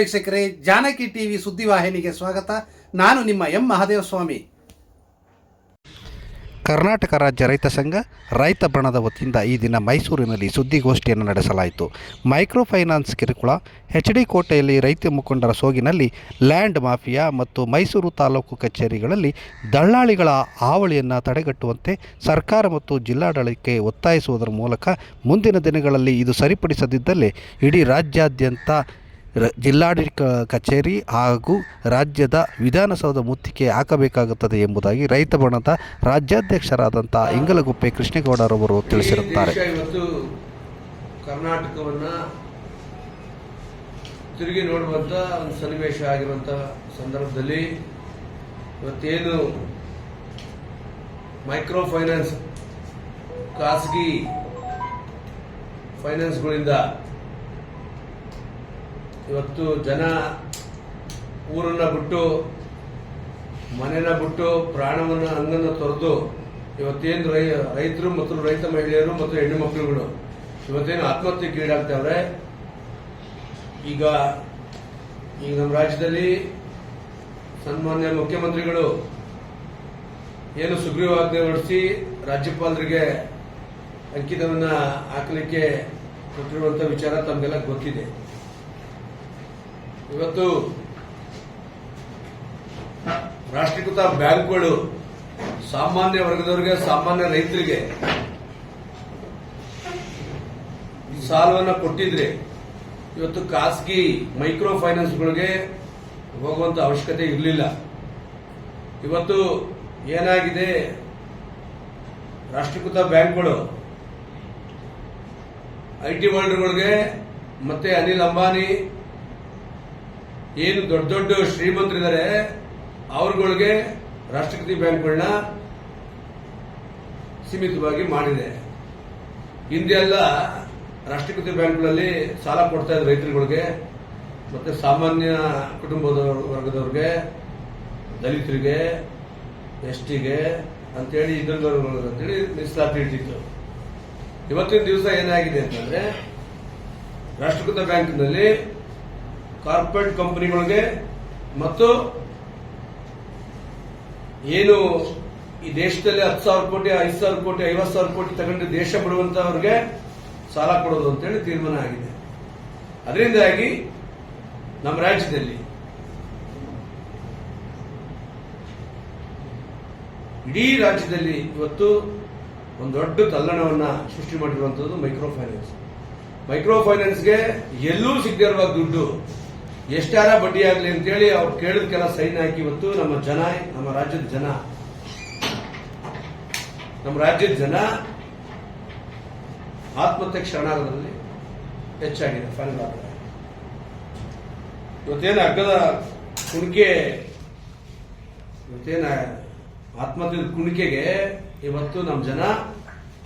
ವೀಕ್ಷಕರೇ, ಜಾನಕಿ ಟಿವಿ ಸುದ್ದಿವಾಹಿನಿಗೆ ಸ್ವಾಗತ. ನಾನು ನಿಮ್ಮ ಎಂ ಮಹಾದೇವ ಸ್ವಾಮಿ ಕರ್ನಾಟಕ ರಾಜ್ಯ ರೈತ ಸಂಘ, ರೈತ ಬಣದ ವತಿಯಿಂದ ಈ ದಿನ ಮೈಸೂರಿನಲ್ಲಿ ಸುದ್ದಿಗೋಷ್ಠಿಯನ್ನು ನಡೆಸಲಾಯಿತು. ಮೈಕ್ರೋ ಫೈನಾನ್ಸ್ ಕಿರುಕುಳ, ಎಚ್ ಡಿ ಕೋಟೆಯಲ್ಲಿ ರೈತ ಮುಖಂಡರ ಸೋಗಿನಲ್ಲಿ ಲ್ಯಾಂಡ್ ಮಾಫಿಯಾ ಮತ್ತು ಮೈಸೂರು ತಾಲೂಕು ಕಚೇರಿಗಳಲ್ಲಿ ದಳ್ಳಾಳಿಗಳ ಹಾವಳಿಯನ್ನು ತಡೆಗಟ್ಟುವಂತೆ ಸರ್ಕಾರ ಮತ್ತು ಜಿಲ್ಲಾಡಳಿತಕ್ಕೆ ಒತ್ತಾಯಿಸುವುದರ ಮೂಲಕ ಮುಂದಿನ ದಿನಗಳಲ್ಲಿ ಇದು ಸರಿಪಡಿಸದಿದ್ದಲ್ಲಿ ಇಡೀ ರಾಜ್ಯಾದ್ಯಂತ ರ- ಜಿಲ್ಲಾಡಳಿತ ಕಚೇರಿ ಹಾಗೂ ರಾಜ್ಯದ ವಿಧಾನಸೌಧ ಮುತ್ತಿಗೆ ಹಾಕಬೇಕಾಗುತ್ತದೆ ಎಂಬುದಾಗಿ ರೈತ ಬಣದ ರಾಜ್ಯಾಧ್ಯಕ್ಷರಾದಂಥ ಇಂಗಲಗುಪ್ಪೆ ಕೃಷ್ಣೇಗೌಡರವರು ತಿಳಿಸಿರುತ್ತಾರೆ. ಇವತ್ತು ಕರ್ನಾಟಕವನ್ನ ತಿರುಗಿ ನೋಡುವಂತ ಒಂದು ಸನ್ನಿವೇಶ ಆಗಿರುವಂತ ಸಂದರ್ಭದಲ್ಲಿ ಇವತ್ತೇನು ಮೈಕ್ರೋ ಫೈನಾನ್ಸ್ ಖಾಸಗಿ ಫೈನಾನ್ಸ್ಗಳಿಂದ ಇವತ್ತು ಜನ ಊರನ್ನ ಬಿಟ್ಟು ಮನೆನ ಬಿಟ್ಟು, ಪ್ರಾಣವನ್ನ, ಅಂಗನ್ನ ತೊರೆದು ಇವತ್ತೇನು ರೈ, ರೈತರು ಮತ್ತು ರೈತ ಮಹಿಳೆಯರು ಮತ್ತು ಹೆಣ್ಣು ಮಕ್ಕಳುಗಳು ಇವತ್ತೇನು ಆತ್ಮಹತ್ಯೆಗೆ ಈಡಾಗ್ತಾವ್ರೆ ಈಗ ಈಗ ನಮ್ಮ ರಾಜ್ಯದಲ್ಲಿ ಸನ್ಮಾನ್ಯ ಮುಖ್ಯಮಂತ್ರಿಗಳು ಏನು ಸುಗ್ರೀವಾಜ್ಞೆ ಹೊರಡಿಸಿ ರಾಜ್ಯಪಾಲರಿಗೆ ಅಂಕಿತವನ್ನ ಹಾಕಲಿಕ್ಕೆ ಕೊಟ್ಟಿರುವಂತಹ ವಿಚಾರ ತಮಗೆಲ್ಲ ಗೊತ್ತಿದೆ. ಇವತ್ತು ರಾಷ್ಟ್ರೀಕೃತ ಬ್ಯಾಂಕ್ಗಳು ಸಾಮಾನ್ಯ ವರ್ಗದವರಿಗೆ, ಸಾಮಾನ್ಯ ರೈತರಿಗೆ ಸಾಲವನ್ನು ಕೊಟ್ಟಿದ್ರೆ ಇವತ್ತು ಖಾಸಗಿ ಮೈಕ್ರೋ ಫೈನಾನ್ಸ್ಗಳಿಗೆ ಹೋಗುವಂತ ಅವಶ್ಯಕತೆ ಇರಲಿಲ್ಲ. ಇವತ್ತು ಏನಾಗಿದೆ? ರಾಷ್ಟ್ರೀಕೃತ ಬ್ಯಾಂಕ್ಗಳು ಐ ಟಿ ವರ್ಲ್ಡ್ಗಳಿಗೆ ಮತ್ತೆ ಅನಿಲ್ ಅಂಬಾನಿ ಏನು ದೊಡ್ಡ ದೊಡ್ಡ ಶ್ರೀಮಂತರಿದ್ದಾರೆ, ಅವ್ರಗಳಿಗೆ ರಾಷ್ಟ್ರಪತಿ ಬ್ಯಾಂಕ್ಗಳನ್ನ ಸೀಮಿತವಾಗಿ ಮಾಡಿದೆ. ಹಿಂದೆ ಎಲ್ಲ ರಾಷ್ಟ್ರೀಕೃತ ಬ್ಯಾಂಕ್ಗಳಲ್ಲಿ ಸಾಲ ಕೊಡ್ತಾ ಇದ್ದ ರೈತರುಗಳಿಗೆ, ಮತ್ತೆ ಸಾಮಾನ್ಯ ಕುಟುಂಬದ ವರ್ಗದವ್ರಿಗೆ, ದಲಿತರಿಗೆ ಎಸ್ ಟಿಗೆ ಅಂತೇಳಿ ಇದರ ಅಂತೇಳಿ ಮೀಸಲಾತಿ ಇಟ್ಟಿತ್ತು ಇವತ್ತಿನ ದಿವಸ ಏನಾಗಿದೆ ಅಂತಂದ್ರೆ ರಾಷ್ಟ್ರೀಕೃತ ಬ್ಯಾಂಕ್ನಲ್ಲಿ ಕಾರ್ಪೊರೇಟ್ ಕಂಪನಿಗಳಿಗೆ ಮತ್ತು ಏನು ಈ ದೇಶದಲ್ಲಿ ಹತ್ತು ಸಾವಿರ ಕೋಟಿ, ಐದು ಸಾವಿರ ಕೋಟಿ, ಐವತ್ತು ಸಾವಿರ ಕೋಟಿ ತಗೊಂಡು ದೇಶ ಬಿಡುವಂತವ್ರಿಗೆ ಸಾಲ ಕೊಡೋದು ಅಂತೇಳಿ ತೀರ್ಮಾನ ಆಗಿದೆ. ಅದರಿಂದಾಗಿ ನಮ್ಮ ರಾಜ್ಯದಲ್ಲಿ ಇಡೀ ರಾಜ್ಯದಲ್ಲಿ ಇವತ್ತು ಒಂದು ದೊಡ್ಡ ತಲ್ಲಣವನ್ನ ಸೃಷ್ಟಿ ಮಾಡಿರುವಂತದ್ದು ಮೈಕ್ರೋ ಫೈನಾನ್ಸ್. ಮೈಕ್ರೋ ಫೈನಾನ್ಸ್ಗೆ ಎಲ್ಲೂ ಸಿಗದೇ ಇರುವ ದುಡ್ಡು ಎಷ್ಟಾರ ಬಡ್ಡಿ ಆಗಲಿ ಅಂತೇಳಿ ಅವ್ರು ಕೇಳಿದ್ಕೆಲ್ಲ ಸೈನ್ ಹಾಕಿ ಇವತ್ತು ನಮ್ಮ ಜನ, ನಮ್ಮ ರಾಜ್ಯದ ಜನ. ನಮ್ಮ ರಾಜ್ಯದ ಜನ ಆತ್ಮಹತ್ಯೆ ಶರಣಾಗೋದ್ರಲ್ಲಿ ಹೆಚ್ಚಾಗಿದೆ ಫೈನಲ್ ಆಗಿದೆ. ಇವತ್ತೇನು ಅಗ್ಗದ ಕುಣಿಕೆ, ಇವತ್ತೇನ ಆತ್ಮಹತ್ಯೆ ಕುಣಿಕೆಗೆ ಇವತ್ತು ನಮ್ಮ ಜನ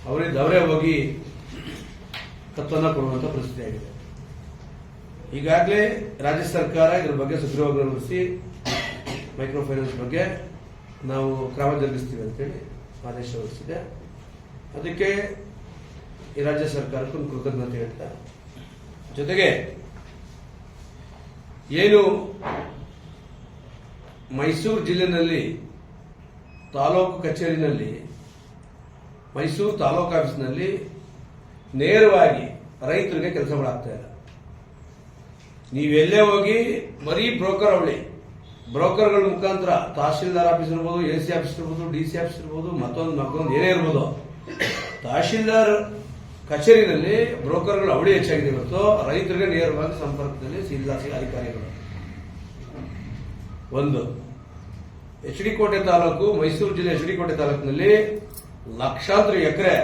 ಅವರೇ ಅವರೇ ಹೋಗಿ ತತ್ವನ ಕೊಡುವಂತ ಪರಿಸ್ಥಿತಿ ಆಗಿದೆ. ಈಗಾಗಲೇ ರಾಜ್ಯ ಸರ್ಕಾರ ಇದರ ಬಗ್ಗೆ ಸುಗ್ರೀವಾಜ್ಞೆ ಮೈಕ್ರೋ ಫೈನಾನ್ಸ್ ಬಗ್ಗೆ ನಾವು ಕ್ರಮ ಜರುಗಿಸ್ತೀವಿ ಅಂತೇಳಿ ಆದೇಶ ಹೊರಡಿಸಿದೆ. ಅದಕ್ಕೆ ಈ ರಾಜ್ಯ ಸರ್ಕಾರಕ್ಕೆ ಕೃತಜ್ಞತೆ ಹೇಳ್ತಾ, ಜೊತೆಗೆ ಏನು ಮೈಸೂರು ಜಿಲ್ಲೆನಲ್ಲಿ ತಾಲೂಕು ಕಚೇರಿನಲ್ಲಿ, ಮೈಸೂರು ತಾಲೂಕು ಆಫೀಸ್ನಲ್ಲಿ ನೇರವಾಗಿ ರೈತರಿಗೆ ಕೆಲಸಗಳಾಗ್ತಾ ಇಲ್ಲ. ನೀವೆಲ್ಲೇ ಹೋಗಿ ಬರೀ ಬ್ರೋಕರ್ ಅವಳಿ. ಬ್ರೋಕರ್ಗಳ ಮುಖಾಂತರ ತಹಶೀಲ್ದಾರ್ ಆಫೀಸ್ ಇರ್ಬೋದು, ಎ ಸಿ ಆಫೀಸ್ ಇರ್ಬೋದು, ಡಿ ಸಿ ಆಫೀಸ್ ಇರ್ಬೋದು, ಮತ್ತೊಂದು ಮತ್ತೊಂದು ಏನೇ ಇರ್ಬೋದು. ತಹಶೀಲ್ದಾರ್ ಕಚೇರಿನಲ್ಲಿ ಬ್ರೋಕರ್ಗಳು ಅವಳಿ ಹೆಚ್ಚಾಗಿದೆ ಇವತ್ತು. ರೈತರಿಗೆ ನೇರವಾಗಿ ಸಂಪರ್ಕದಲ್ಲಿ ಸಿಲ್ಲಾಸಿ ಅಧಿಕಾರಿಗಳು. ಒಂದು, ಎಚ್ ಡಿ ಕೋಟೆ ತಾಲೂಕು, ಮೈಸೂರು ಜಿಲ್ಲೆ ಎಚ್ ಡಿ ಕೋಟೆ ತಾಲೂಕಿನಲ್ಲಿ ಲಕ್ಷಾಂತರ ಎಕರೆ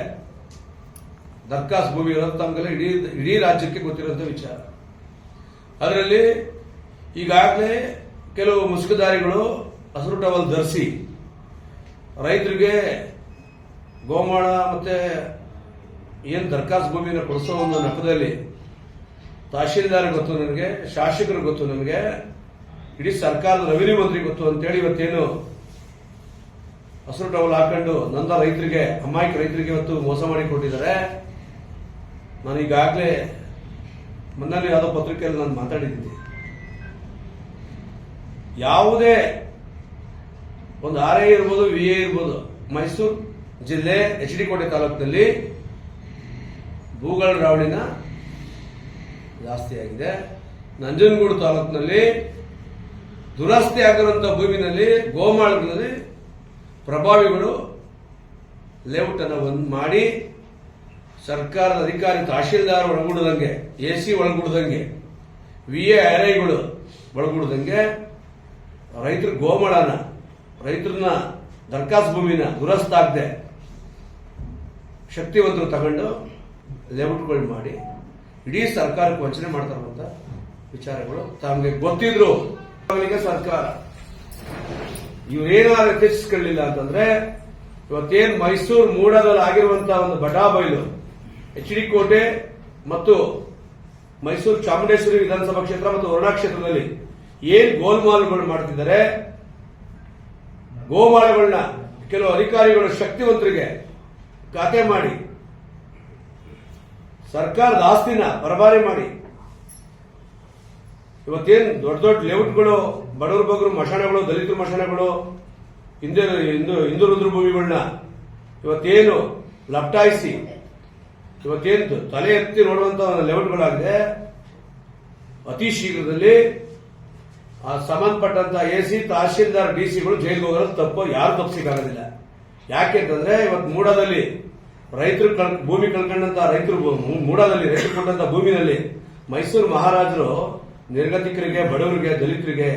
ದರ್ಖಾಸ್ ಭೂಮಿ ಇರೋದು ತಮಗೆಲ್ಲ ಇಡೀ ಇಡೀ ರಾಜ್ಯಕ್ಕೆ ಗೊತ್ತಿರುವಂತಹ ವಿಚಾರ. ಅದರಲ್ಲಿ ಈಗಾಗಲೇ ಕೆಲವು ಮುಸುಕುದಾರಿಗಳು ಹಸಿರು ಟವಲ್ ಧರಿಸಿ ರೈತರಿಗೆ ಗೋಮಾಳ ಮತ್ತೆ ಏನು ದರ್ಖಾಸ್ ಭೂಮಿನ ಕೊಡಿಸೋ ಒಂದು ನೆಪದಲ್ಲಿ ತಹಶೀಲ್ದಾರ್ ಗೊತ್ತು ನನಗೆ ಶಾಸಕರು ಗೊತ್ತು ನನಗೆ, ಇಡೀ ಸರ್ಕಾರದ ರೆವಿನ್ಯೂ ಮಂತ್ರಿ ಗೊತ್ತು ಅಂತೇಳಿ ಇವತ್ತೇನು ಹಸಿರು ಟವಲ್ ಹಾಕೊಂಡು ನಂದ ರೈತರಿಗೆ ಅಮಾಯಕ ರೈತರಿಗೆ ಇವತ್ತು ಮೋಸ ಮಾಡಿ ಕೊಟ್ಟಿದ್ದಾರೆ. ನಾನು ಈಗಾಗಲೇ ಮೊನ್ನೆ ಯಾವುದೋ ಪತ್ರಿಕೆಯಲ್ಲಿ ನಾನು ಮಾತಾಡಿದ್ದೀನಿ. ಯಾವುದೇ ಒಂದು ಆರ್ ಎ ಇರ್ಬೋದು ವಿ ಎ ಇರ್ಬೋದು, ಮೈಸೂರು ಜಿಲ್ಲೆ ಎಚ್ ಡಿ ಕೋಟೆ ತಾಲೂಕಿನಲ್ಲಿ ಭೂಗಳ ರಾವಳಿನ ಜಾಸ್ತಿ ಆಗಿದೆ ನಂಜನಗೂಡು ತಾಲೂಕಿನಲ್ಲಿ ದುರಸ್ತಿ ಆಗಿರುವಂಥ ಭೂಮಿನಲ್ಲಿ ಗೋಮಾಳಗಳಲ್ಲಿ ಪ್ರಭಾವಿಗಳು ಲೇಔಟ್ ಅನ್ನು ಮಾಡಿ ಸರ್ಕಾರದ ಅಧಿಕಾರಿ, ತಹಶೀಲ್ದಾರ್ ಒಳಗೂಡದಂಗೆ ಎ ಸಿ ಒಳಗೂಡದಂಗೆ, ವಿ ಎ ಐಗಳು ಒಳಗೂಡದಂಗೆ ರೈತರ ಗೋಮಳನ, ರೈತರನ್ನ ದರ್ಖಾಸ್ ಭೂಮಿನ ದುರಸ್ತಾಗದೆ ಶಕ್ತಿವಂತರು ತಗೊಂಡು ಲೇಔಟ್ಗಳು ಮಾಡಿ ಇಡೀ ಸರ್ಕಾರಕ್ಕೆ ವಂಚನೆ ಮಾಡ್ತಾರಂತ ವಿಚಾರಗಳು. ತಮಗೆ ಗೊತ್ತಿದ್ರು. ಸರ್ಕಾರ. ಇವರೇನಾದ್ರೂ ಎಚ್ಚರಿಸ್ಕೊಳ್ಳಿಲ್ಲ ಅಂತಂದ್ರೆ ಇವತ್ತೇನು ಮೈಸೂರು ಮೂಡದಲ್ಲಿ ಆಗಿರುವಂತಹ ಒಂದು ಬಟಾ ಬಯಲು ಎಚ್ ಡಿ ಕೋಟೆ ಮತ್ತು ಮೈಸೂರು ಚಾಮುಂಡೇಶ್ವರಿ ವಿಧಾನಸಭಾ ಕ್ಷೇತ್ರ ಮತ್ತು ವರುಣಾ ಕ್ಷೇತ್ರದಲ್ಲಿ ಏನ್ ಗೋಲ್ಮಾಲ್ಗಳು ಮಾಡ್ತಿದ್ದಾರೆ? ಗೋಮಾಳಗಳನ್ನ ಕೆಲವು ಅಧಿಕಾರಿಗಳು ಶಕ್ತಿವಂತರಿಗೆ ಖಾತೆ ಮಾಡಿ, ಸರ್ಕಾರದ ಆಸ್ತಿನ ಬರಬಾರಿ ಮಾಡಿ. ಇವತ್ತೇನು ದೊಡ್ಡ ದೊಡ್ಡ ಲೇಔಟ್ಗಳು, ಬಡವರು ಬಗ್ಗರು ಮಶಾನಗಳು, ದಲಿತರು ಮಶಾನಗಳು, ಹಿಂದೆ, ಹಿಂದೂ ಹಿಂದೂ ರುದ್ರ ಭೂಮಿಗಳನ್ನ ಇವತ್ತೇನು ಲಪ್ಟಾಯಿಸಿ ಇವತ್ತೇನು ತಲೆ ಎತ್ತಿ ನೋಡುವಂತ ಲೆವೆಲ್ಗಳಾಗಿದೆ. ಅತಿ ಶೀಘ್ರದಲ್ಲಿ ಆ ಸಂಬಂಧಪಟ್ಟಂತ ಎ ಸಿ ತಹಶೀಲ್ದಾರ್ ಡಿ ಸಿಗಳು ಜೈಲಿಗೆ ಹೋಗೋದು ತಪ್ಪು, ಯಾರು ತಪ್ಪಿಸಿಕ್ಕಾಗೋದಿಲ್ಲ ಯಾಕೆಂತಂದ್ರೆ ಇವತ್ತು ಮೂಡದಲ್ಲಿ ರೈತರು ಭೂಮಿ ಕಳ್ಕೊಂಡಂತ ರೈತರು ಮೂಡದಲ್ಲಿ ರೈತರು ಕೊಟ್ಟಂತ ಭೂಮಿನಲ್ಲಿ ಮೈಸೂರು ಮಹಾರಾಜರು ನಿರ್ಗತಿಕರಿಗೆ, ಬಡವರಿಗೆ, ದಲಿತರಿಗೆ,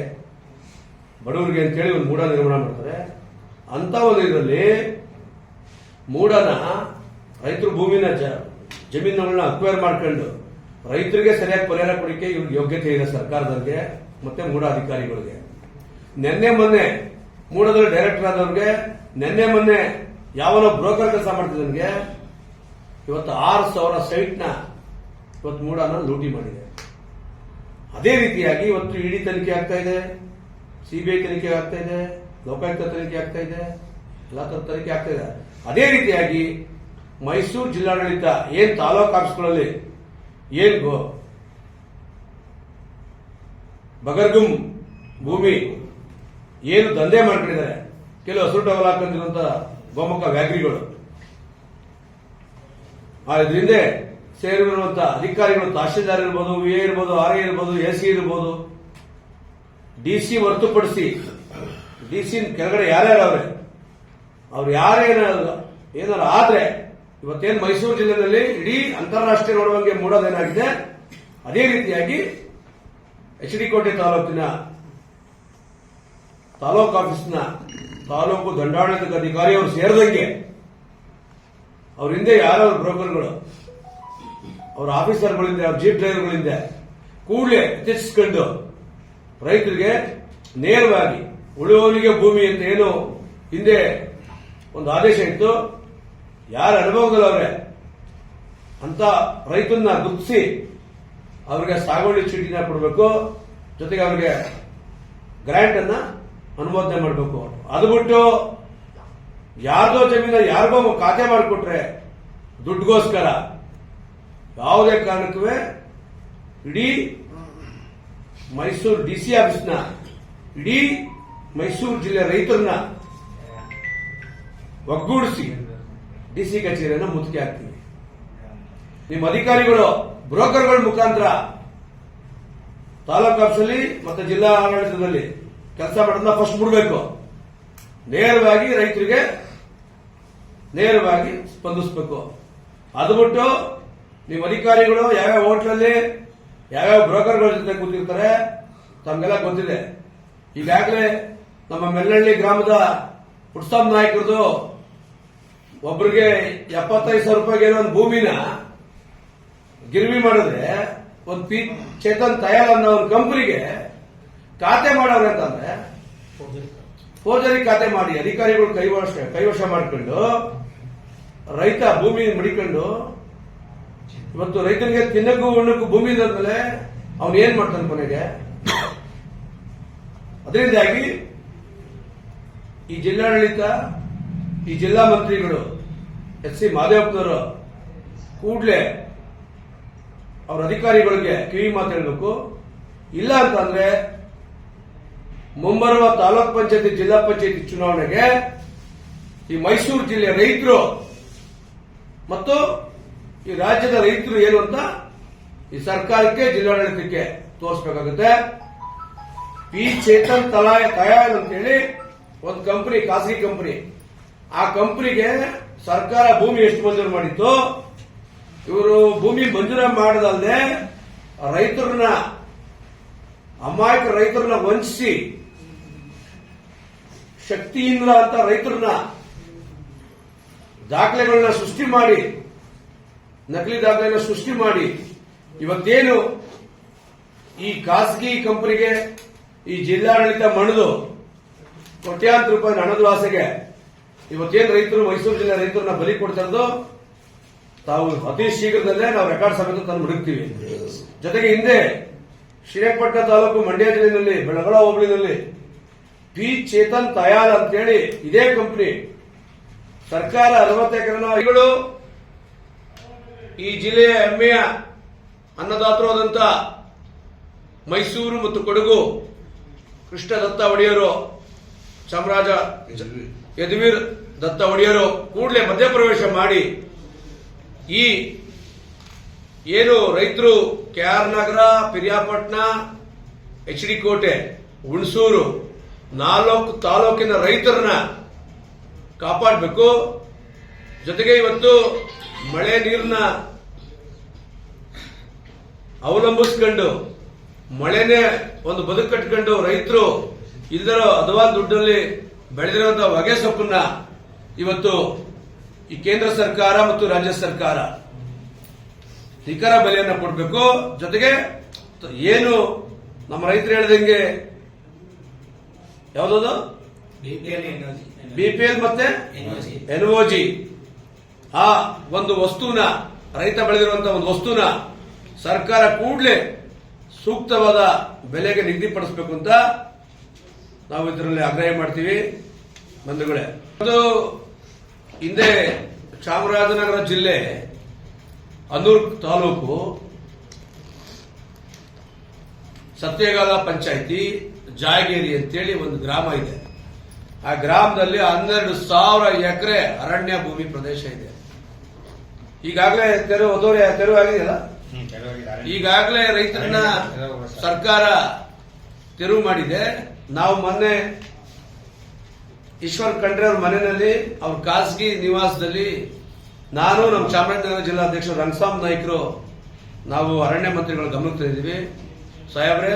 ಬಡವರಿಗೆ ಅಂತೇಳಿ ಒಂದು ಮೂಡ ನಿರ್ಮಾಣ ಮಾಡ್ತಾರೆ. ಅಂತ ಒಂದು ಇದರಲ್ಲಿ ಮೂಡನ ರೈತರು ಭೂಮಿನ ಜಮೀನುಗಳನ್ನ ಅಕ್ವೈರ್ ಮಾಡ್ಕೊಂಡು ರೈತರಿಗೆ ಸರಿಯಾಗಿ ಪರಿಹಾರ ಕೊಡಲಿಕ್ಕೆ ಇವ್ರಿಗೆ ಯೋಗ್ಯತೆ ಇದೆ ಸರ್ಕಾರದವ್ರಿಗೆ, ಮತ್ತೆ ಮೂಡ ಅಧಿಕಾರಿಗಳಿಗೆ. ನಿನ್ನೆ ಮೊನ್ನೆ ಮೂಡದಲ್ಲಿ ಡೈರೆಕ್ಟರ್ ಆದವ್ರಿಗೆ, ನಿನ್ನೆ ಮೊನ್ನೆ ಯಾವನೋ ಬ್ರೋಕರ್ ಕೆಲಸ ಮಾಡ್ತಿದ್ದವನಿಗೆ ಇವತ್ತು ಆರು ಸಾವಿರ ಸೈಟ್ನ ಇವತ್ತು ಮೂಡನ ಲೂಟಿ ಮಾಡಿದೆ. ಅದೇ ರೀತಿಯಾಗಿ ಇವತ್ತು ಇಡಿ ತನಿಖೆ ಆಗ್ತಾ ಇದೆ ಸಿಬಿಐ ತನಿಖೆ ಆಗ್ತಾ ಇದೆ, ಲೋಕಾಯುಕ್ತ ತನಿಖೆ ಆಗ್ತಾ ಇದೆ, ಎಲ್ಲ ತನಿಖೆ ಆಗ್ತಾ ಇದೆ. ಅದೇ ರೀತಿಯಾಗಿ ಮೈಸೂರು ಜಿಲ್ಲಾಡಳಿತ ಏನ್ ತಾಲೂಕು ಆಫೀಸ್ಗಳಲ್ಲಿ ಏನ್ ಬಗರ್ಗುಂ ಭೂಮಿ ಏನು ದಂಧೆ ಮಾಡ್ಕೊಂಡಿದ್ದಾರೆ? ಕೆಲವು ಹಸಿರು ಟವಲ್ ಹಾಕೊಂಡಿರುವಂತ ಗೋಮುಖ ವ್ಯಾಗ್ರಿಗಳು ಇದರಿಂದ ಸೇರಿರುವಂತ ಅಧಿಕಾರಿಗಳು ತಹಶೀಲ್ದಾರ್ ಇರ್ಬೋದು ಎ ಇರ್ಬೋದು ಆರ್ ಎ ಇರ್ಬೋದು ಎ ಸಿ ಇರ್ಬೋದು, ಡಿ ಸಿ ಹೊರತುಪಡಿಸಿ, ಡಿ ಸಿ ಕೆಳಗಡೆ ಯಾರ್ಯಾರು ಅವ್ರೆ? ಅವ್ರು ಯಾರೇನ ಏನಾರು ಆದ್ರೆ ಇವತ್ತೇನು ಮೈಸೂರು ಜಿಲ್ಲೆಯಲ್ಲಿ ಇಡೀ ಅಂತಾರಾಷ್ಟ್ರೀಯ ನೋಡುವಂಗೆ ಮೂಡೋದೇನಾಗಿದೆ? ಅದೇ ರೀತಿಯಾಗಿ ಎಚ್ ಡಿ ಕೋಟೆ ತಾಲೂಕಿನ ತಾಲೂಕು ಆಫೀಸ್ನ ತಾಲೂಕು ದಂಡಾಡಳಿತ ಅಧಿಕಾರಿ ಅವರು ಸೇರಿದಂಗೆ ಅವ್ರ ಹಿಂದೆ ಯಾರು ಬ್ರೋಕರ್ಗಳು, ಅವ್ರ ಆಫೀಸರ್ಗಳಿಂದ, ಅವ್ರ ಜೀಪ್ ಡ್ರೈವರ್ಗಳಿಂದ ಕೂಡಲೇ ಎಚ್ಚರಿಸಿಕೊಂಡು ರೈತರಿಗೆ ನೇರವಾಗಿ ಉಳಿಯೋರಿಗೆ ಭೂಮಿ ಅಂತ ಏನು ಹಿಂದೆ ಒಂದು ಆದೇಶ ಇತ್ತು. ಯಾರ ಅನುಭವಗಳು ಅವ್ರೆ? ಅಂತ ರೈತನ್ನ ಗುರುತಿಸಿ ಅವ್ರಿಗೆ ಸಾಗುವಳಿ ಚೀಟಿನ ಕೊಡಬೇಕು, ಜೊತೆಗೆ ಅವ್ರಿಗೆ ಗ್ರಾಂಟ್ ಅನ್ನ ಅನುಮೋದನೆ ಮಾಡಬೇಕು. ಅದು ಬಿಟ್ಟು ಯಾರ್ದೋ ಜಮೀನ ಯಾರಿಗೋ ಖಾತೆ ಮಾಡಿಕೊಟ್ರೆ ದುಡ್ಡುಗೋಸ್ಕರ ಯಾವುದೇ ಕಾರಣಕ್ಕೂ ಇಡೀ ಮೈಸೂರು ಡಿ ಸಿ ಆಫೀಸ್ನ, ಇಡೀ ಮೈಸೂರು ಜಿಲ್ಲೆ ರೈತರನ್ನ ಒಗ್ಗೂಡಿಸಿ ಡಿ ಸಿ ಕಚೇರಿಯನ್ನು ಮುತ್ತಿಗೆ ಹಾಕ್ತೀವಿ ನಿಮ್ಮ ಅಧಿಕಾರಿಗಳು, ಬ್ರೋಕರ್ಗಳ ಮುಖಾಂತರ ತಾಲೂಕು ಆಫೀಸಲ್ಲಿ ಮತ್ತು ಜಿಲ್ಲಾ ಆಡಳಿತದಲ್ಲಿ ಕೆಲಸ ಮಾಡೋದನ್ನ ಫಸ್ಟ್ ಬಿಡಬೇಕು ನೇರವಾಗಿ ರೈತರಿಗೆ ನೇರವಾಗಿ ಸ್ಪಂದಿಸಬೇಕು. ಅದು ಬಿಟ್ಟು ನಿಮ್ಮ ಅಧಿಕಾರಿಗಳು ಯಾವ್ಯಾವ ಹೋಟ್ಲಲ್ಲಿ, ಯಾವ್ಯಾವ ಬ್ರೋಕರ್ಗಳ ಜೊತೆ ಕೂತಿರ್ತಾರೆ, ತಮಗೆಲ್ಲ ಗೊತ್ತಿದೆ. ಈಗಾಗಲೇ ನಮ್ಮ ಮೆಲ್ಲಹಳ್ಳಿ ಗ್ರಾಮದ ಉತ್ಸವ್ ನಾಯಕರದು ಒಬ್ರಿಗೆ ಎಪ್ಪತ್ತೈದು ಸಾವಿರ ರೂಪಾಯಿಗೆ ಒಂದು ಭೂಮಿನ ಗಿರ್ವಿ ಮಾಡಿದ್ರೆ, ಒಂದು ಪಿ ಚೇತನ್ ತಯಾರ ಅನ್ನೋ ಒಂದು ಕಂಪನಿಗೆ ಖಾತೆ ಮಾಡೋರು ಅಂತಂದ್ರೆ ಫೋರ್ಜರಿ ಖಾತೆ ಮಾಡಿ, ಅಧಿಕಾರಿಗಳು ಕೈವಶ ಕೈವಶ ಮಾಡಿಕೊಂಡು, ರೈತ ಭೂಮಿ ಮಡಿಕೊಂಡು, ಇವತ್ತು ರೈತನಿಗೆ ತಿನ್ನಕ್ಕೂ ಉಣ್ಣಕ್ಕೂ ಭೂಮಿ ಇದ್ಮೇಲೆ ಅವನು ಏನ್ ಮಾಡ್ತಾನೆ ಕೊನೆಗೆ? ಅದರಿಂದಾಗಿ ಈ ಜಿಲ್ಲಾಡಳಿತ, ಈ ಜಿಲ್ಲಾ ಮಂತ್ರಿಗಳು ಎಸ್ ಸಿ ಮಾದೇವಪ್ಪನವರು ಕೂಡಲೇ ಅವರ ಅಧಿಕಾರಿಗಳಿಗೆ ಕಿವಿ ಮಾತು ಹೇಳಬೇಕು. ಇಲ್ಲ ಅಂತಂದ್ರೆ ಮುಂಬರುವ ತಾಲೂಕ್ ಪಂಚಾಯತಿ, ಜಿಲ್ಲಾ ಪಂಚಾಯತಿ ಚುನಾವಣೆಗೆ ಈ ಮೈಸೂರು ಜಿಲ್ಲೆಯ ರೈತರು ಮತ್ತು ಈ ರಾಜ್ಯದ ರೈತರು ಏನು ಅಂತ ಈ ಸರ್ಕಾರಕ್ಕೆ, ಜಿಲ್ಲಾಡಳಿತಕ್ಕೆ ತೋರಿಸಬೇಕಾಗುತ್ತೆ. ಪಿ ಚೇತನ್ ತಲಾಯ ತಯಾರ್ ಅಂತೇಳಿ ಒಂದು ಕಂಪನಿ ಖಾಸಗಿ ಕಂಪನಿ ಆ ಕಂಪನಿಗೆ ಸರ್ಕಾರ ಭೂಮಿ ಎಷ್ಟು ಮಂಜೂರು ಮಾಡಿತ್ತು? ಇವರು ಭೂಮಿ ಮಂಜೂರು ಮಾಡದಲ್ಲದೆ ರೈತರನ್ನ, ಅಮಾಯಕ ರೈತರನ್ನ ವಂಚಿಸಿ, ಶಕ್ತಿಯಿಂದ ಅಂತ ರೈತರನ್ನ ದಾಖಲೆಗಳನ್ನ ಸೃಷ್ಟಿ ಮಾಡಿ, ನಕಲಿ ದಾಖಲೆಗಳನ್ನ ಸೃಷ್ಟಿ ಮಾಡಿ, ಇವತ್ತೇನು ಈ ಖಾಸಗಿ ಕಂಪನಿಗೆ, ಈ ಜಿಲ್ಲಾಡಳಿತ ಮಣಿದು, ಕೋಟ್ಯಾಂತರ ರೂಪಾಯಿ ಹಣದ ಆಸೆಗೆ ಇವತ್ತೇನು ರೈತರು, ಮೈಸೂರು ಜಿಲ್ಲೆ ರೈತರನ್ನ ಬಲಿ ಕೊಡ್ತಾರೋ ತಾವು ಅತಿ ಶೀಘ್ರದಲ್ಲೇ ನಾವು ರೆಕಾರ್ಡ್ ಸಮೇತ ತಂದು ಹುಡುಕ್ತೀವಿ. ಜೊತೆಗೆ ಹಿಂದೆ ಶ್ರೀರಂಗಪಟ್ಟಣ ತಾಲೂಕು ಮಂಡ್ಯ ಜಿಲ್ಲೆಯಲ್ಲಿ ಬೆಳಗಳ ಹೋಬಳಿನಲ್ಲಿ ಪಿ ಚೇತನ್ ತಯಾರ್ ಅಂತೇಳಿ ಇದೇ ಕಂಪನಿ ಸರ್ಕಾರ ಅರವತ್ತು ಎಕರೆಗಳು ಈ ಜಿಲ್ಲೆಯ ಹೆಮ್ಮೆಯ ಅನ್ನದಾತರಾದಂತ ಮೈಸೂರು ಮತ್ತು ಕೊಡಗು ಕೃಷ್ಣ ದತ್ತ ಒಡೆಯರು ಚಾಮರಾಜ ಯದುವೀರ್ ದತ್ತ ಒಡೆಯರು ಕೂಡಲೇ ಮಧ್ಯಪ್ರವೇಶ ಮಾಡಿ ಈ ಏನು ರೈತರು K R Nagar Periyapatna H D Kote Hunsur ನಾಲ್ಕು ತಾಲೂಕಿನ ರೈತರನ್ನ ಕಾಪಾಡಬೇಕು. ಜೊತೆಗೆ ಇವತ್ತು ಮಳೆ ನೀರನ್ನ ಅವಲಂಬಿಸ್ಕೊಂಡು, ಮಳೆನೇ ಒಂದು ಬದುಕು ಕಟ್ಕೊಂಡು ರೈತರು ಇಲ್ದಿರೋ ಅಥವಾ ದುಡ್ಡಲ್ಲಿ ಬೆಳೆದಿರುವಂತಹ ಹೊಗೆ ಸೊಪ್ಪನ್ನ ಇವತ್ತು ಈ ಕೇಂದ್ರ ಸರ್ಕಾರ ಮತ್ತು ರಾಜ್ಯ ಸರ್ಕಾರ ನಿಖರ ಬೆಲೆಯನ್ನು ಕೊಡಬೇಕು. ಜೊತೆಗೆ ಏನು ನಮ್ಮ ರೈತರು ಹೇಳಿದಂಗೆ ಯಾವ್ದದು? ಬಿಪಿಎಲ್ ಮತ್ತೆ ಎನ್ಒಜಿ ಆ ಒಂದು ವಸ್ತುನ ರೈತ ಬೆಳೆದಿರುವಂತಹ ಒಂದು ವಸ್ತುನ ಸರ್ಕಾರ ಕೂಡಲೇ ಸೂಕ್ತವಾದ ಬೆಲೆಗೆ ನಿಗದಿಪಡಿಸಬೇಕು ಅಂತ ನಾವು ಇದರಲ್ಲಿ ಆಗ್ರಹ ಮಾಡ್ತೀವಿ. ಬಂಧುಗಳೇ ಅದು ಹಿಂದೆ ಚಾಮರಾಜನಗರ ಜಿಲ್ಲೆ ಅನೂರ್ ತಾಲೂಕು ಸತ್ಯಗಾಲ ಪಂಚಾಯಿತಿ ಜಾಗೇರಿ ಅಂತೇಳಿ ಒಂದು ಗ್ರಾಮ ಇದೆ. ಆ ಗ್ರಾಮದಲ್ಲಿ ಹನ್ನೆರಡು ಸಾವಿರ ಎಕರೆ ಅರಣ್ಯ ಭೂಮಿ ಪ್ರದೇಶ ಇದೆ. ಈಗಾಗಲೇ ತೆರವು ಒದೋರೆ ತೆರವು ಆಗಿದೆಯಲ್ಲ? ಈಗಾಗಲೇ ರೈತರನ್ನ ಸರ್ಕಾರ ತೆರವು ಮಾಡಿದೆ. ನಾವು ಮೊನ್ನೆ ಈಶ್ವರ್ ಖಂಡ್ರೆ ಅವ್ರ ಮನೆಯಲ್ಲಿ, ಅವ್ರ ಖಾಸಗಿ ನಿವಾಸದಲ್ಲಿ ನಾನು ನಮ್ಮ ಚಾಮರಾಜನಗರ ಜಿಲ್ಲಾ ಜಿಲ್ಲಾಧ್ಯಕ್ಷರು ರಂಗಸ್ವಾಮಿ ನಾಯ್ಕರು ನಾವು ಅರಣ್ಯ ಮಂತ್ರಿಗಳ ಗಮನಕ್ಕೆ ಇದ್ದೀವಿ ಸಾಹೇಬ್ರೆ,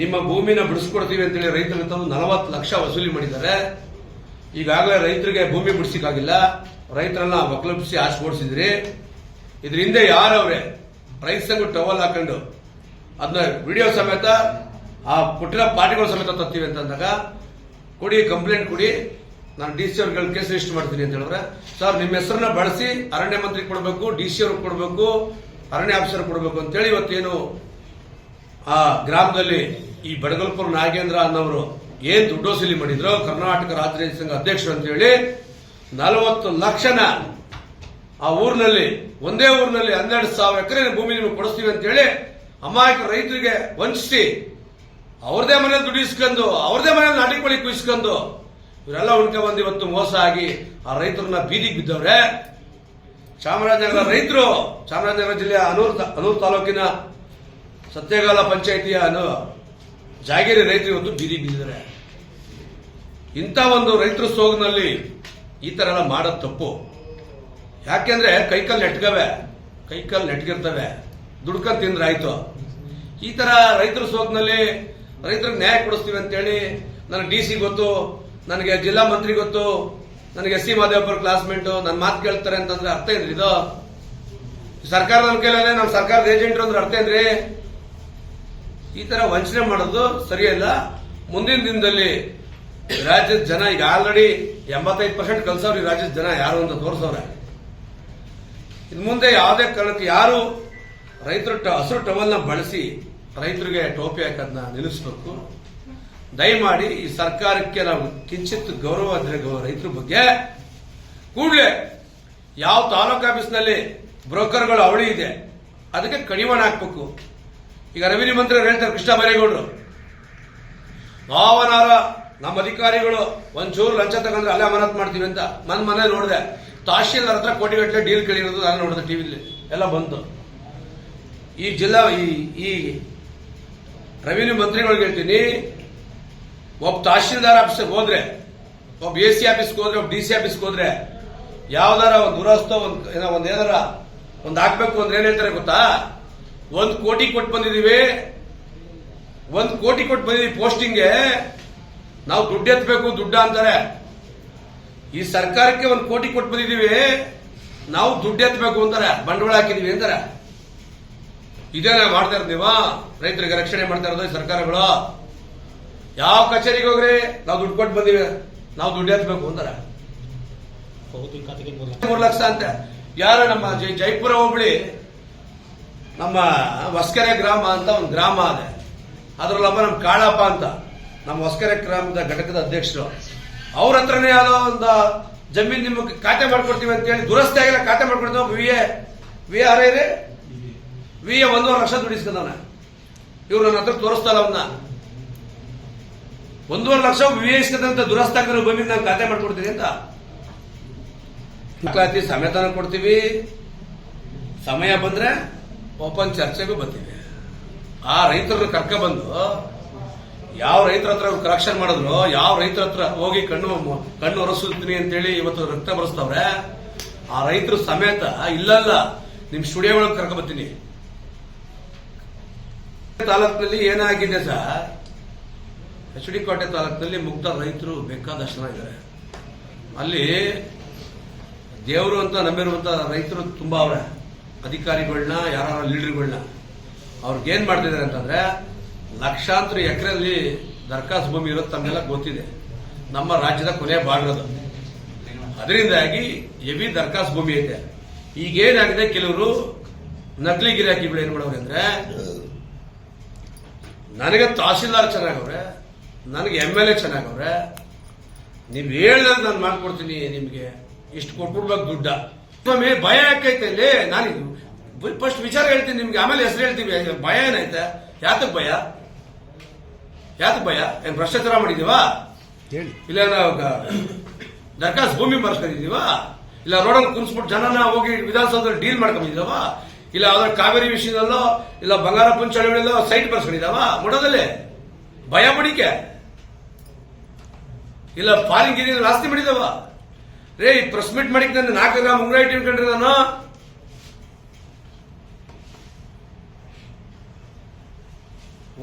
ನಿಮ್ಮ ಭೂಮಿನ ಬಿಡಿಸ್ಕೊಡ್ತೀವಿ ಅಂತೇಳಿ ರೈತರ ನಲವತ್ತು ಲಕ್ಷ ವಸೂಲಿ ಮಾಡಿದ್ದಾರೆ. ಈಗಾಗಲೇ ರೈತರಿಗೆ ಭೂಮಿ ಬಿಡಿಸಿಕ್ಕಾಗಿಲ್ಲ ರೈತರನ್ನ ಒಕ್ಕಲುಪಿಸಿ ಆಶೆ ಓಡಿಸಿದ್ರಿ. ಇದ್ರ ಹಿಂದೆ ಯಾರವ್ರೆ? ರೈತ ಸಂಘ ಟವಲ್ ಹಾಕೊಂಡು. ಅದನ್ನ ವಿಡಿಯೋ ಸಮೇತ, ಆ ಪುಟ್ಟಿನ ಪಾರ್ಟಿಗಳ ಸಮೇತ ತತ್ತೀವಿ ಅಂತಂದಾಗ ಕೊಡಿ ಕಂಪ್ಲೇಂಟ್ ಕೊಡಿ. ನಾನು ಡಿ ಸಿ ಅವ್ರಿಗೆ ಕೇಸ್ ರಿಜಿಸ್ಟರ್ ಮಾಡ್ತೀನಿ ಅಂತ ಹೇಳಿದ್ರೆ, ಸರ್, ನಿಮ್ಮ ಹೆಸರನ್ನ ಬಳಸಿ ಅರಣ್ಯ ಮಂತ್ರಿ ಕೊಡಬೇಕು ಡಿ ಸಿ ಅವ್ರಿಗೆ ಕೊಡಬೇಕು, ಅರಣ್ಯ ಆಫೀಸರ್ ಕೊಡಬೇಕು ಅಂತೇಳಿ ಇವತ್ತೇನು ಆ ಗ್ರಾಮದಲ್ಲಿ ಈ ಬಡಗಲ್ಪುರ ನಾಗೇಂದ್ರ ಅನ್ನೋರು ಏನ್ ದುಡ್ಡು ಮಾಡಿದ್ರು, ಕರ್ನಾಟಕ ರಾಜ್ಯ ಸಂಘ ಅಧ್ಯಕ್ಷರು ಅಂತ ಹೇಳಿ ನಲವತ್ತು ಲಕ್ಷನ ಆ ಊರಿನಲ್ಲಿ, ಒಂದೇ ಊರಿನಲ್ಲಿ ಹನ್ನೆರಡು ಸಾವಿರ ಎಕರೆ ಭೂಮಿ ನಿಮಗೆ ಕೊಡಿಸ್ತೀವಿ ಅಂತ ಹೇಳಿ ಅಮಾಯಕ ರೈತರಿಗೆ ವಂಚಿಸಿ ಅವ್ರದೇ ಮನೇಲಿ ದುಡ್ಡು ಇಸ್ಕೊಂಡು ಅವ್ರದೇ ಮನೇಲಿ ನಾಟಿ ಕೋಳಿ ಕುಯಿಸ್ಕೊಂಡು ಇವರೆಲ್ಲ ಉಣ್ಕ ಬಂದು ಇವತ್ತು ಮೋಸ ಆಗಿ ಆ ರೈತರನ್ನ ಬೀದಿಗೆ ಬಿದ್ದವ್ರೆ. ಚಾಮರಾಜನಗರ ರೈತರು, ಚಾಮರಾಜನಗರ ಜಿಲ್ಲೆಯ ಅನೂರ್ ಅನೂರ್ ತಾಲೂಕಿನ ಸತ್ಯಗಾಲ ಪಂಚಾಯಿತಿಯ ಅನು, ಜಾಗೇರಿ ರೈತರು ಬೀದಿ ಬಿದ್ದಿದ್ದಾರೆ. ಇಂಥ ಒಂದು ರೈತರ ಸೋಗಿನಲ್ಲಿ ಈ ಥರ ಎಲ್ಲ ಮಾಡೋದು ತಪ್ಪು. ಯಾಕೆಂದ್ರೆ ಕೈಕಲ್ ನೆಟ್ಗವೆ ಕೈಕಲ್ ನೆಟ್ಗಿರ್ತವೆ, ದುಡ್ಕೊಂಡು ತಿಂದ್ರೆ ಆಯ್ತು ಈ ತರ ರೈತರ ಸೋಗಿನಲ್ಲಿ ರೈತರಿಗೆ ನ್ಯಾಯ ಕೊಡಿಸ್ತೀವಿ ಅಂತೇಳಿ ನನಗೆ ಡಿ ಸಿ ಗೊತ್ತು, ನನಗೆ ಜಿಲ್ಲಾ ಮಂತ್ರಿ ಗೊತ್ತು, ನನಗೆ ಎಸ್ ಸಿ ಮಾದೇವಪ್ಪರ ಕ್ಲಾಸ್ಮೇಟ್, ನನ್ನ ಮಾತು ಕೇಳ್ತಾರೆ ಅಂತಂದ್ರೆ ಅರ್ಥ ಏನ್ರಿ ಇದು? ಸರ್ಕಾರದ ಕೈಲೇ, ನಮ್ಮ ಸರ್ಕಾರದ ಏಜೆಂಟ್ರು ಅಂದ್ರೆ ಅರ್ಥ ಏನ್ರಿ? ಈ ತರ ವಂಚನೆ ಮಾಡೋದು ಸರಿಯಲ್ಲ ಮುಂದಿನ ದಿನದಲ್ಲಿ ರಾಜ್ಯದ ಜನ ಈಗ ಆಲ್ರೆಡಿ ಎಂಬತ್ತೈದು ಪರ್ಸೆಂಟ್ ಕಲ್ಸವ್ರಿ ರಾಜ್ಯದ ಜನ ಯಾರು ಅಂತ ತೋರಿಸವ್ರೆ. ಇನ್ ಮುಂದೆ ಯಾವುದೇ ಕಾರಣಕ್ಕೆ ಯಾರು ರೈತರು ಹಸಿರು ಟವಲ್ನ ಬಳಸಿ ರೈತರಿಗೆ ಟೋಪಿ ಹಾಕೋದನ್ನ ನಿಲ್ಲಿಸಬೇಕು. ದಯಮಾಡಿ ಈ ಸರ್ಕಾರಕ್ಕೆ ನಾವು ಕಿಂಚಿತ್ ಗೌರವ ರೈತರ ಬಗ್ಗೆ. ಕೂಡಲೇ ಯಾವ ತಾಲೂಕು ಆಫೀಸ್ನಲ್ಲಿ ಬ್ರೋಕರ್ಗಳು ಅವಳಿ ಇದೆ, ಅದಕ್ಕೆ ಕಡಿವಾಣ ಹಾಕ್ಬೇಕು. ಈಗ ರೆವಿನ್ಯೂ ಮಂತ್ರಿ ಹೇಳ್ತಾರೆ ಕೃಷ್ಣ ಬೈರೇಗೌಡರು. ಭಾವನಾರ ನಮ್ಮ ಅಧಿಕಾರಿಗಳು ಒಂಚೂರು ಲಂಚ ತಗೊಂಡ್ರೆ ಅಲ್ಲೇ ಅಮಾನತ್ ಮಾಡ್ತೀವಿ ಅಂತ ನನ್ನ ಮನೆ ನೋಡಿದೆ. ತಹಶೀಲ್ದಾರ್ ಹತ್ರ ಕೋಟಿಗಟ್ಟಲೆ ಡೀಲ್ ಕೇಳಿರೋದು ನಾನು ನೋಡಿದೆ ಟಿವಿಲಿ. ಎಲ್ಲ ಬಂತು. ಈ ಜಿಲ್ಲಾ ಈ ಈ ರೆವಿನ್ಯೂ ಮಂತ್ರಿಗಳಿಗೆ ಹೇಳ್ತೀನಿ, ಒಬ್ಬ ತಹಶೀಲ್ದಾರ್ ಆಫೀಸ್ಗೆ ಹೋದ್ರೆ, ಒಬ್ಬ ಎ ಸಿ ಆಫೀಸ್ಗೆ ಹೋದ್ರೆ, ಒಬ್ಬ ಡಿ ಸಿ ಆಫೀಸ್ಗೆ ಹೋದ್ರೆ, ಯಾವ್ದಾರ ಒಂದು ದುರಸ್ತ, ಒಂದು ಏನೋ, ಒಂದು ಏನಾರ ಒಂದು ಹಾಕ್ಬೇಕು ಅಂದ್ರೆ ಏನ್ ಹೇಳ್ತಾರೆ ಗೊತ್ತಾ? ಒಂದು ಕೋಟಿ ಕೊಟ್ಟು ಬಂದಿದೀವಿ, ಒಂದು ಕೋಟಿ ಕೊಟ್ಟು ಬಂದಿದೀವಿ ಪೋಸ್ಟಿಂಗ್ಗೆ, ನಾವು ದುಡ್ಡು ಎತ್ತಬೇಕು ದುಡ್ಡ ಅಂತಾರೆ. ಈ ಸರ್ಕಾರಕ್ಕೆ ಒಂದು ಕೋಟಿ ಕೊಟ್ಟು ಬಂದಿದೀವಿ, ನಾವು ದುಡ್ಡು ಎತ್ತಬೇಕು ಅಂತಾರೆ, ಬಂಡವಾಳ ಹಾಕಿದೀವಿ ಅಂತಾರೆ. ಇದೇನ ಮಾಡ್ತಾ ಇರೋದು ನೀವು? ರೈತರಿಗೆ ರಕ್ಷಣೆ ಮಾಡ್ತಾ ಇರೋದು ಸರ್ಕಾರಗಳು? ಯಾವ ಕಚೇರಿಗೆ ಹೋಗ್ರಿ? ನಾವು ದುಡ್ಡು ಕೊಟ್ಟು ಬಂದಿವಿ. ನಾವು ದುಡ್ಡು ಎತ್ತಬೇಕು ಅಂತಾರೆ. ಮೂರು ಲಕ್ಷ ಅಂತ. ಯಾರು ನಮ್ಮ ಜೈಪುರ ಹೋಬಳಿ ನಮ್ಮ ಹೊಸ್ಕೆರೆ ಗ್ರಾಮ ಅಂತ ಒಂದು ಗ್ರಾಮ ಅದೇ ಅದ್ರಲ್ಲಮ್ಮ ನಮ್ಮ ಕಾಳಪ್ಪ ಅಂತ. ನಮ್ಮ ಹೊಸ್ಕೆರೆ ಗ್ರಾಮದ ಘಟಕದ ಅಧ್ಯಕ್ಷರು. ಅವ್ರ ಹತ್ರನೇ ಯಾವುದೋ ಒಂದು ಜಮೀನ್ ನಿಮಗೆ ಖಾತೆ ಮಾಡ್ಕೊಡ್ತೀವಿ ಅಂತ ಹೇಳಿ ದುರಸ್ತಿ ಆಗಿಲ್ಲ ಖಾತೆ ಮಾಡ್ಕೊಡ್ತೀವಿ. V A V R I V A ಒಂದೂವರೆ ಲಕ್ಷ ದುಡಿಸ್ಕೊಂಡವನ. ಇವ್ರು ನನ್ನ ಹತ್ರ ತೋರಿಸ್ತಲ್ಲ ಅವನ್ನ ಒಂದೂವರೆ ಲಕ್ಷ ವಿ ಇಸ್ಕೊಂಡಂತ ದುರಸ್ತಿ ಆಗಿರೋ ಭೂಮಿ ನಾನು ಖಾತೆ ಮಾಡ್ಕೊಡ್ತೀನಿ ಅಂತ. ದಾಖಲಾತಿ ಸಮೇತನ ಕೊಡ್ತೀವಿ. ಸಮಯ ಬಂದ್ರೆ ಓಪನ್ ಚರ್ಚೆಗೂ ಬರ್ತೀವಿ. ಆ ರೈತರನ್ನ ಕರ್ಕ ಬಂದು ಯಾವ ರೈತರ ಹತ್ರ ಕರೆಕ್ಷನ್ ಮಾಡಿದ್ರು, ಯಾವ ರೈತರ ಹತ್ರ ಹೋಗಿ ಕಣ್ಣು ಕಣ್ಣು ಒರೆಸುತ್ತೀನಿ ಅಂತೇಳಿ ಇವತ್ತು ರಕ್ತ ಬರೆಸ್ತವ್ರೆ, ಆ ರೈತರು ಸಮೇತ ಇಲ್ಲಲ್ಲ, ನಿಮ್ ಸ್ಟುಡಿಯೋ ಒಳಗೆ ಕರ್ಕ ಬರ್ತೀನಿ ತಾಲೂಕಿನಲ್ಲಿ ಏನಾಗಿದೆ ಸಹ ಎಚ್ ಡಿ ಕೋಟೆ ತಾಲೂಕಿನಲ್ಲಿ ಮುಕ್ತ ರೈತರು ಬೇಕಾದಷ್ಟು ಜನ ಇದ್ದಾರೆ ಅಲ್ಲಿ ದೇವರು ಅಂತ ನಂಬಿರುವಂತ ರೈತರು ತುಂಬಾ ಅವರ. ಅಧಿಕಾರಿಗಳನ್ನ ಯಾರ ಲೀಡರ್ಗಳನ್ನ ಅವ್ರಿಗೆ ಏನ್ ಮಾಡ್ತಿದ್ದಾರೆ ಅಂತಂದ್ರೆ, ಲಕ್ಷಾಂತರ ಎಕರೆಯಲ್ಲಿ ದರ್ಖಾಸ್ ಭೂಮಿ ಇರೋದು ತಮ್ಮೆಲ್ಲ ಗೊತ್ತಿದೆ. ನಮ್ಮ ರಾಜ್ಯದ ಕೊನೆ ಬಾಡಿರೋದು ಅದರಿಂದಾಗಿ ಎವಿ ದರ್ಖಾಸ್ ಭೂಮಿ ಐತೆ. ಈಗ ಏನಾಗಿದೆ ಕೆಲವರು, ನಕಲಿ ಗಿರಾಕಿಗಳು ಏನ್ ಮಾಡೋರು ಅಂದ್ರೆ ನನಗೆ ತಹಸೀಲ್ದಾರ್ ಚೆನ್ನಾಗವ್ರೆ ನನಗೆ ಎಂ ಎಲ್ ಎ ಚೆನ್ನಾಗವ್ರೆ ನೀವು ಹೇಳಿದ್ರೆ ನಾನು ಮಾಡ್ಕೊಡ್ತೀನಿ ನಿಮಗೆ. ಇಷ್ಟು ಕೊಟ್ಬಿಡ್ಬೇಕು ದುಡ್ಡ. ಸ್ವಾಮಿ ಭಯ ಯಾಕೈತೆ ಇಲ್ಲಿ? ನಾನು ಫಸ್ಟ್ ವಿಚಾರ ಹೇಳ್ತೀನಿ ನಿಮ್ಗೆ ಆಮೇಲೆ ಹೆಸರು ಹೇಳ್ತೀವಿ ಭಯ ಏನೈತೆ ಯಾತಕ್ ಭಯ? ಯಾತಕ್ ಭಯ? ಏನ್ ಭ್ರಷ್ಟಾಚಾರ ಮಾಡಿದೀವಾ? ಹೇಳಿ. ಇಲ್ಲ ನಾವು ದರ್ಕಾಸ್ ದರ್ಖಾಸ್ ಭೂಮಿ ಬರ್ಸ್ಕೊಂಡಿದೀವ ಇಲ್ಲ ರೋಡಲ್ಲಿ ಕುಣಿಸ್ಬಿಟ್ಟು ಜನನ ಹೋಗಿ ವಿಧಾನಸೌಧದಲ್ಲಿ ಡೀಲ್ ಮಾಡ್ಕೊಂಡಿದ್ದಾವ ಇಲ್ಲ ಅದರ ಕಾವೇರಿ ವಿಷಯದಲ್ಲೋ, ಇಲ್ಲ ಬಂಗಾರಪ್ಪನ ಚಳವಳಿಯಲ್ಲೋ ಸೈಟ್ ಬರ್ಸ್ಕೊಂಡಿದ್ದಾವ? ಮುಡದಲ್ಲಿ ಭಯ ಪಡಿಕೆ. ಇಲ್ಲ ಫಾರಿನ್ ಗಿರಿ ಆಸ್ತಿ ಮಾಡಿದವ ರೇ, ಈ ಪ್ರೆಸ್ ಮೀಟ್ ಮಾಡಿಕ್ ನನ್ನ ನಾಲ್ಕು ಗ್ರಾಮ್ ಉಂಗ್ರ ಇಟ್ಕೊಂಡ್ರಿ ನಾನು.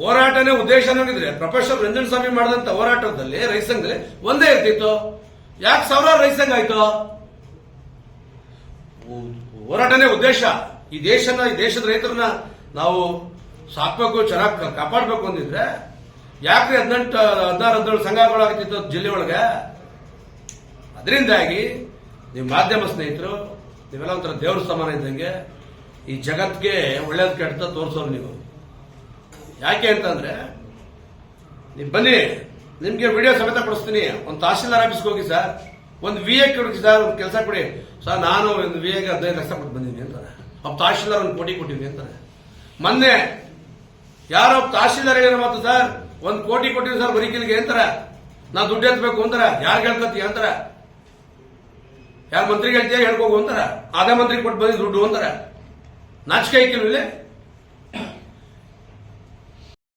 ಹೋರಾಟನೇ ಉದ್ದೇಶ ನೋಡಿದ್ರೆ ಪ್ರೊಫೆಸರ್ ರಂಜನ್ ಸ್ವಾಮಿ ಮಾಡಿದಂತ ಹೋರಾಟದಲ್ಲಿ, ರೈತ ಸಂಘದಲ್ಲಿ ಒಂದೇ ಇರ್ತಿತ್ತು. ಯಾಕೆ ಸಾವಿರಾರು ರೈತ ಸಂಘ ಆಯ್ತು? ಹೋರಾಟನೇ ಉದ್ದೇಶ. ಈ ದೇಶನ, ಈ ದೇಶದ ರೈತರನ್ನ ನಾವು ಸಾಕ್ಬೇಕು ಚೆನ್ನಾಗಿ ಕಾಪಾಡಬೇಕು ಅಂದಿದ್ರೆ, ಯಾಕ್ರಿ ಹದಿನೆಂಟು, ಹದಿನಾರು ಹದಿನೇಳು ಸಂಘಗಳಾಗ್ತಿತ್ತು ಜಿಲ್ಲೆ ಒಳಗೆ? ಅದರಿಂದಾಗಿ ನಿಮ್ಮ ಮಾಧ್ಯಮ ಸ್ನೇಹಿತರು, ನೀವೆಲ್ಲ ಒಂಥರ ದೇವ್ರ ಸಮಾನ ಇದ್ದಂಗೆ ಈ ಜಗತ್ಗೆ ಒಳ್ಳೇದು ಕೆಟ್ಟ ತೋರಿಸೋರು ನೀವು. ಯಾಕೆ ಅಂತಂದ್ರೆ, ನೀವು ಬನ್ನಿ, ನಿಮಗೆ ವಿಡಿಯೋ ಸಮೇತ ಕೊಡಿಸ್ತೀನಿ. ಒಂದು ತಹಶೀಲ್ದಾರ್ ಆಫೀಸ್ಗೆ ಹೋಗಿ ಸರ್, ಒಂದು ವಿ ಎ ಕೊಡಿ ಸರ್, ಒಂದು ಕೆಲಸ ಕೊಡಿ. ಸರ್, ನಾನು ಒಂದು ವಿ ಎಗೆ ಹದಿನೈದು ಲಕ್ಷ ಕೊಟ್ಟು ಬಂದಿದ್ದೀನಿ ಅಂತಾರೆ. ಒಬ್ಬ ತಹಶೀಲ್ದಾರ್ ಒಂದು ಕೋಟಿ ಕೊಟ್ಟಿದ್ವಿ ಅಂತಾರೆ. ಮೊನ್ನೆ ಯಾರೋ ತಹಶೀಲ್ದಾರ್ ಏನು ಮಾತು, ಸರ್, ಒಂದು ಕೋಟಿ ಕೊಟ್ಟಿದ್ವಿ ಸರ್ ಬರೀಕಿಲ್ಗೆ ಅಂತಾರೆ. ನಾ ದುಡ್ಡು ಎತ್ತಬೇಕು ಅಂತಾರೆ. ಯಾರು ಹೇಳ್ಕೊತೀಯ ಅಂತಾರೆ. ಯಾರು ಮಂತ್ರಿಗೆ ಹೇಳ್ತೀಯ? ಹೇಳ್ಕೋಗು, ಅಂತಾರೆ. ಅದೇ ಮಂತ್ರಿಗೆ ಕೊಟ್ಟು ಬಂದಿದ್ದು ದುಡ್ಡು, ಅಂತಾರೆ. ನಾಚಿಕೆ ಐಕಿಲ್ವಿಲ್ಲ